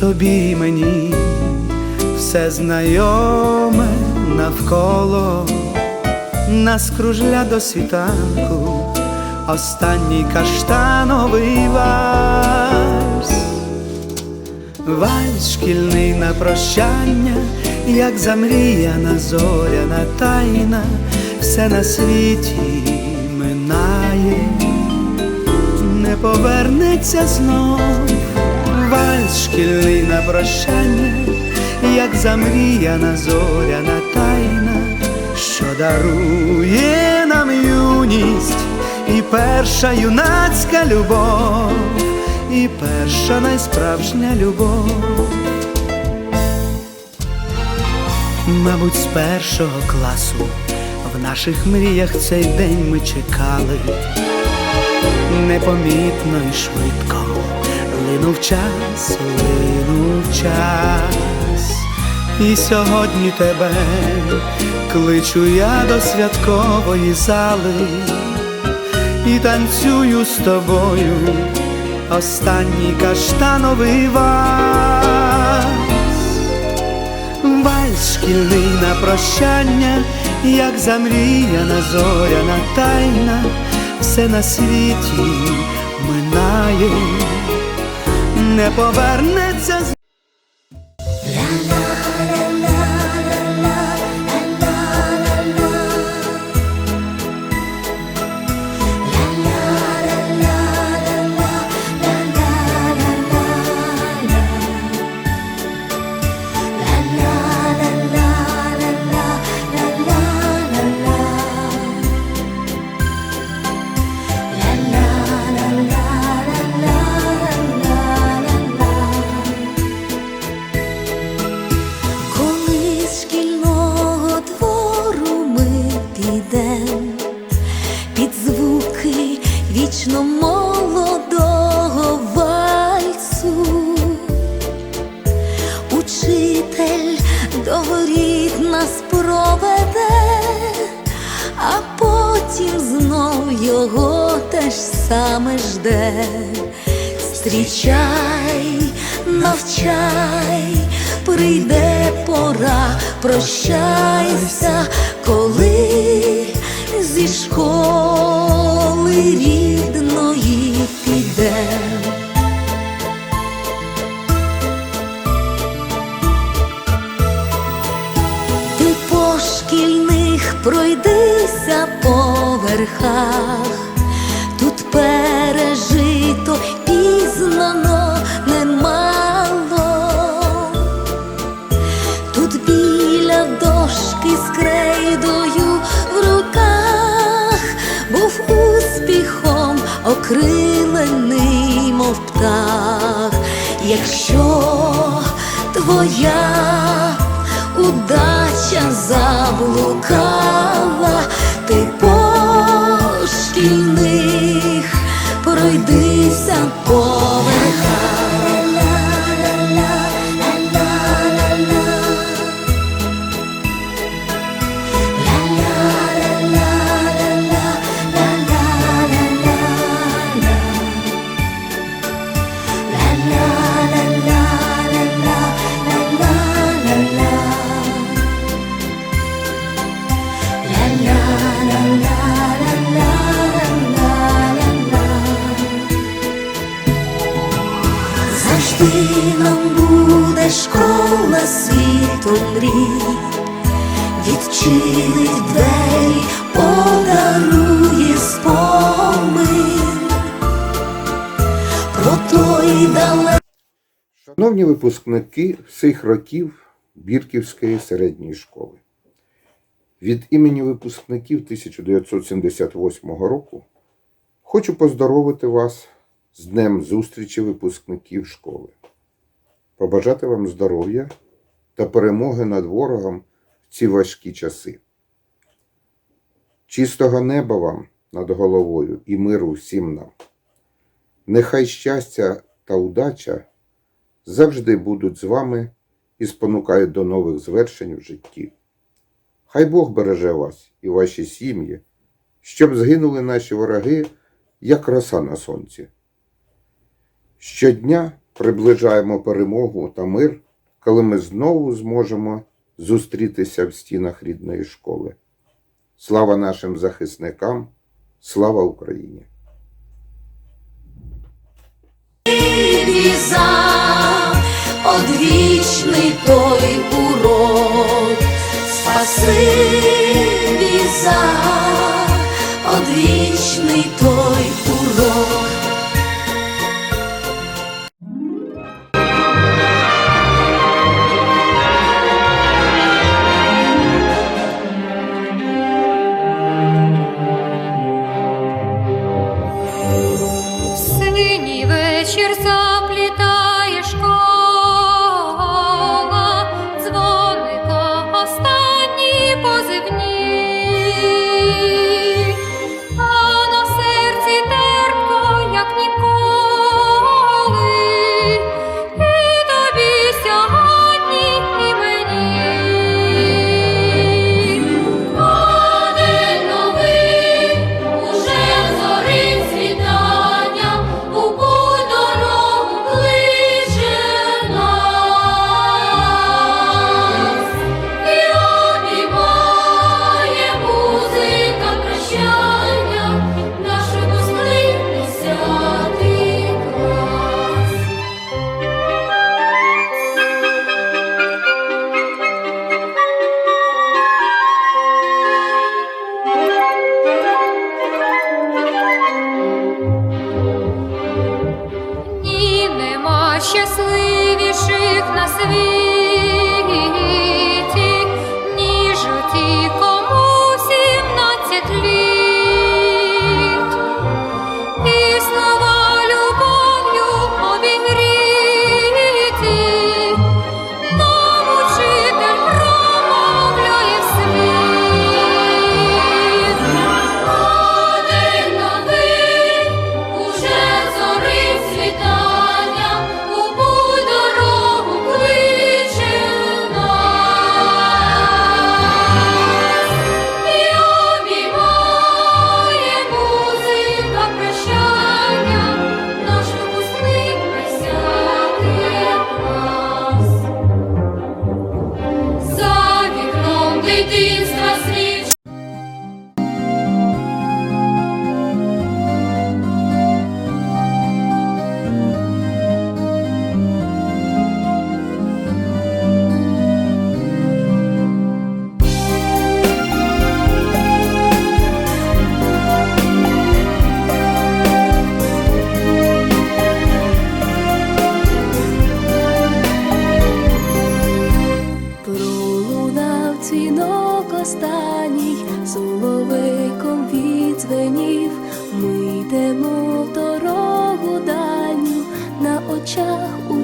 тобі і мені. Все знайоме навколо. Нас кружля до світанку, останній каштановий вальс. Вальс шкільний на прощання, як замріяна зоряна тайна, все на світі минає, не повернеться знов. Шкільний на прощання, як замріяна зоряна тайна, що дарує нам юність і перша юнацька любов і перша найсправжня любов. Мабуть, з першого класу в наших мріях цей день ми чекали, непомітно і швидко линув час, линув час, і сьогодні тебе кличу я до святкової зали. І танцюю з тобою останній каштановий вальс. Вальс шкільний на прощання, як замріяна зоряна тайна, все на світі минає, не повернеться Зустрічай, навчай, прийде пора, прощайся, коли зі школи рідної підем. Ти по шкільних пройдися по верхах, окрилений, мов птах, якщо твоя удача заблукала, ти по шкільних пройдися по світу мрій, відчинить двері, подарує спомин. Про той далекий. Шановні випускники всіх років Бірківської середньої школи, від імені випускників 1978 року хочу поздоровити вас з Днем зустрічі випускників школи, побажати вам здоров'я та перемоги над ворогом в ці важкі часи. Чистого неба вам над головою і миру всім нам. Нехай щастя та удача завжди будуть з вами і спонукають до нових звершень в житті. Хай Бог береже вас і ваші сім'ї, щоб згинули наші вороги, як роса на сонці. Щодня приближаємо перемогу та мир, коли ми знову зможемо зустрітися в стінах рідної школи. Слава нашим захисникам, слава Україні! одвічний той урок, спасибі за одвічний той урок. Синій вечір заплітає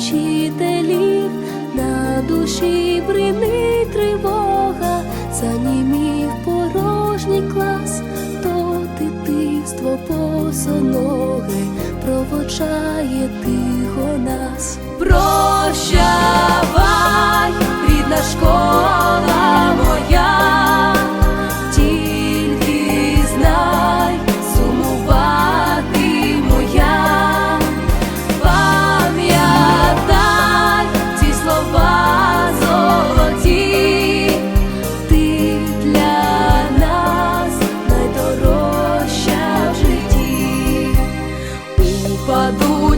учителів, на душі брини тривога, занімів порожній клас, то дитинство босоноге провочає тихо нас. Прощавай, рідна школа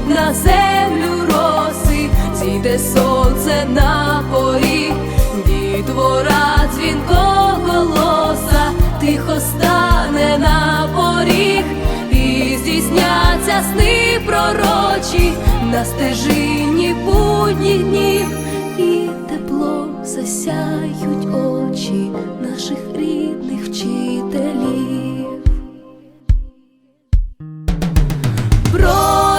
на землю роси, зійде сонце на поріг, дітвора дзвінко голоса, тихо стане на поріг, і здійсняться сни пророчі на стежині будніх днів, і теплом засяють очі наших рідних вчителів.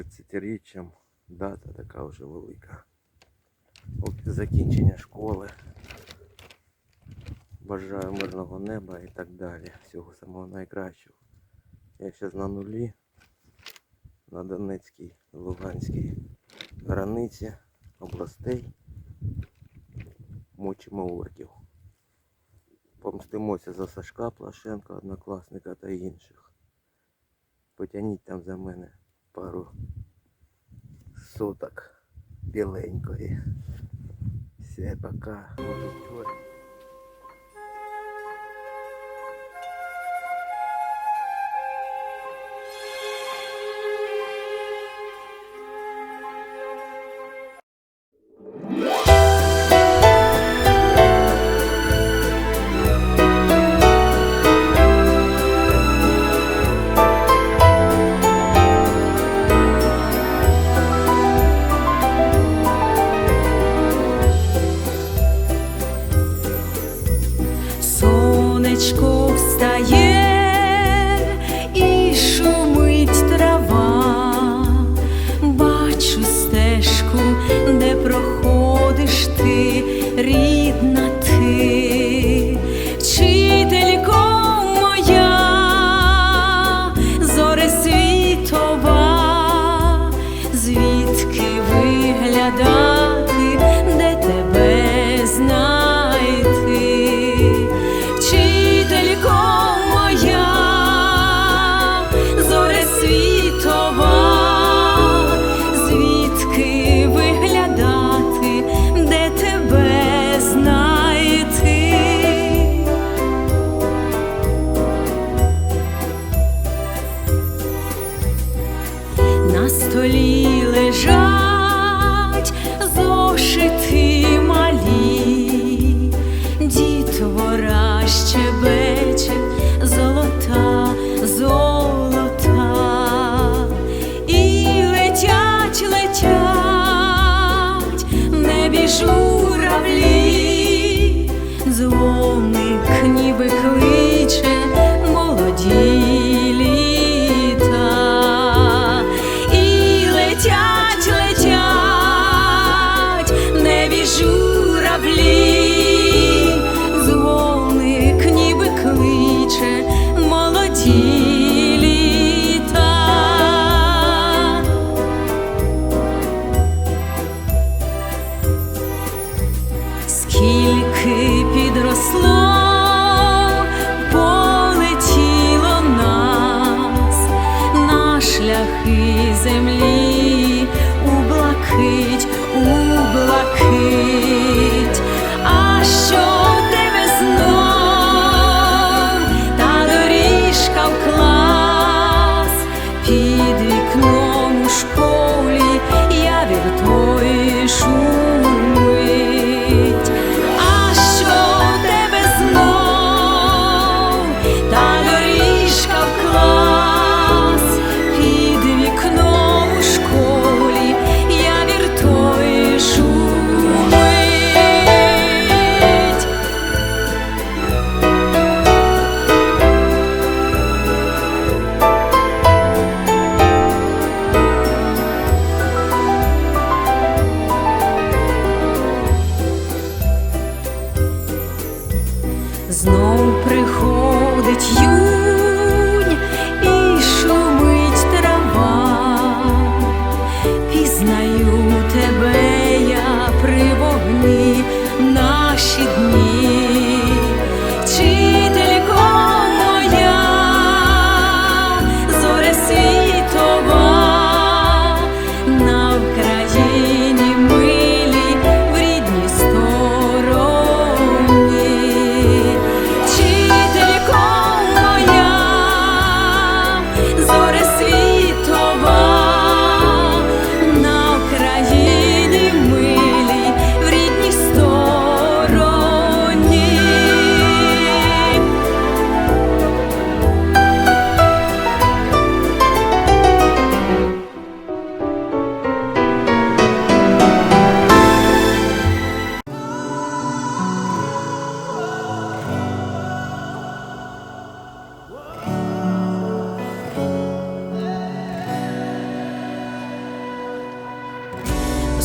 30-річчям дата така вже велика. От закінчення школи. Бажаю мирного неба і так далі. Всього самого найкращого. Я зараз на нулі, на Донецькій, Луганській границі областей. Мочимо орків. Помстимося за Сашка, Плашенка, однокласника та інших. Потягніть там за мене пару суток біленької. Все, пока.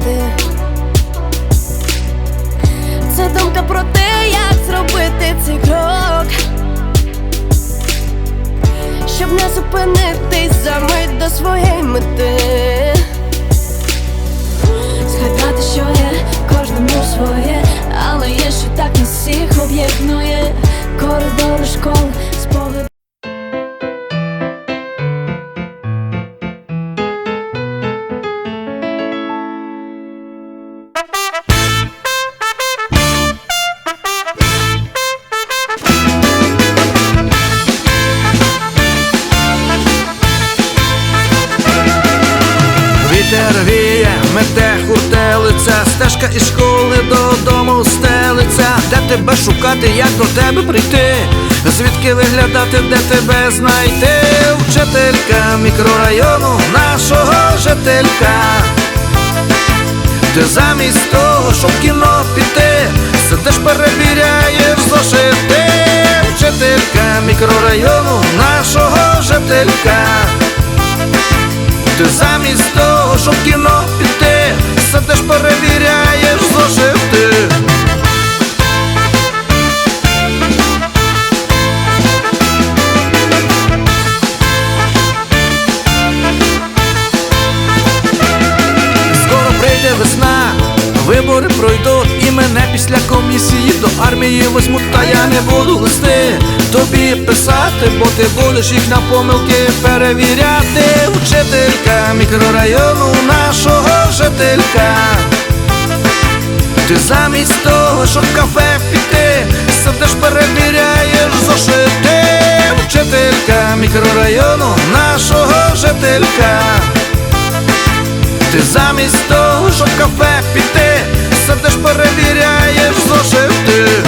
станеш. Це думка про те, як зробити цей крок, щоб не зупинитись за мить до своєї Ти замість того, щоб в кіно піти, сидиш, перевіряєш зошити, вчителька мікрорайону, нашого жителька. Ти замість того, щоб в кіно піти, сидиш, перевіряєш вибори пройдуть і мене після комісії до армії возьмуть, та я не буду листи тобі писати, бо ти будеш їх на помилки перевіряти. Учителька мікрорайону нашого жителька. Ти замість того, щоб в кафе піти, сидиш, перевіряєш зошити. Учителька мікрорайону нашого жителька. Ти замість того, щоб кафе піти, сидиш, перевіряєш зошити.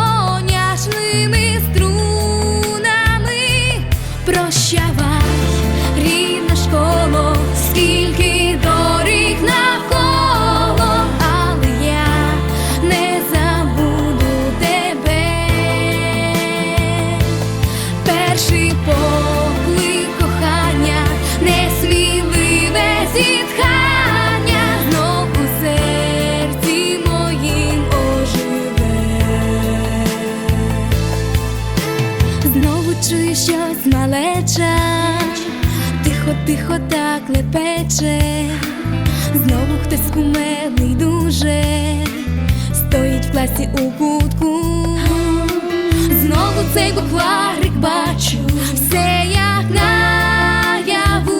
плеча, тихо, тихо, так лепече, знову хтось кумедний дуже, стоїть в класі у кутку, знову цей букварик бачу, все як наяву,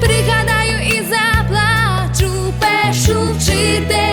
пригадаю і заплачу, пишу вчитель.